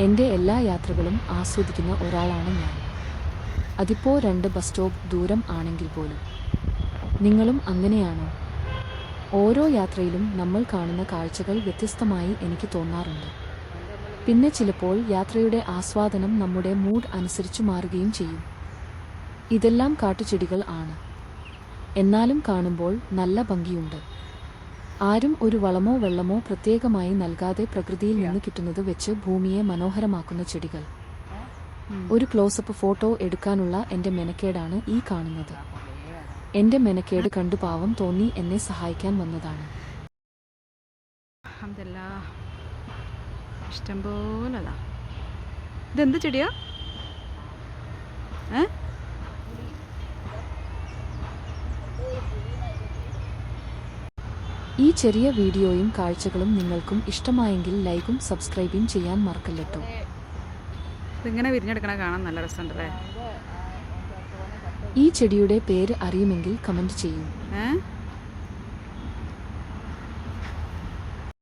എന്റെ എല്ലാ യാത്രകളും ആസ്വദിക്കുന്ന ഒരാളാണ് ഞാൻ. അതിപ്പോൾ രണ്ട് ബസ് സ്റ്റോപ്പ് ദൂരം ആണെങ്കിൽ പോലും. നിങ്ങളും അങ്ങനെയാണോ? ഓരോ യാത്രയിലും നമ്മൾ കാണുന്ന കാഴ്ചകൾ വ്യത്യസ്തമായി എനിക്ക് തോന്നാറുണ്ട്. പിന്നെ ചിലപ്പോൾ യാത്രയുടെ ആസ്വാദനം നമ്മുടെ മൂഡ് അനുസരിച്ച് മാറുകയും ചെയ്യും. ഇതെല്ലാം കാട്ടുചെടികൾ ആണ്. എന്നാലും കാണുമ്പോൾ നല്ല ഭംഗിയുണ്ട്. ആരും ഒരു വളമോ വെള്ളമോ പ്രത്യേകമായി നൽകാതെ പ്രകൃതിയിൽ നിന്ന് കിട്ടുന്നത് വെച്ച് ഭൂമിയെ മനോഹരമാക്കുന്ന ചെടികൾ. ഒരു ക്ലോസപ്പ് ഫോട്ടോ എടുക്കാനുള്ള എന്റെ മെനക്കേടാണ് ഈ കാണുന്നത്. എന്റെ മെനക്കേട് കണ്ടു പാവം തോന്നി എന്നെ സഹായിക്കാൻ വന്നതാണ്. ഇഷ്ടംപോലെ ഇതെന്ത് ചെടിയാ? ഏ? ഈ ചെറിയ വീഡിയോയും കാഴ്ചകളും നിങ്ങൾക്കും ഇഷ്ടമായെങ്കിൽ ലൈക്കും സബ്സ്ക്രൈബും ചെയ്യാൻ മറക്കല്ലട്ടോ. ഇതിങ്ങനെ വിരിഞ്ഞെടുക്കണ കാണാൻ നല്ല രസമുണ്ടല്ലേ? ഈ ചെടിയുടെ പേര് അറിയുമെങ്കിൽ കമന്റ് ചെയ്യൂ.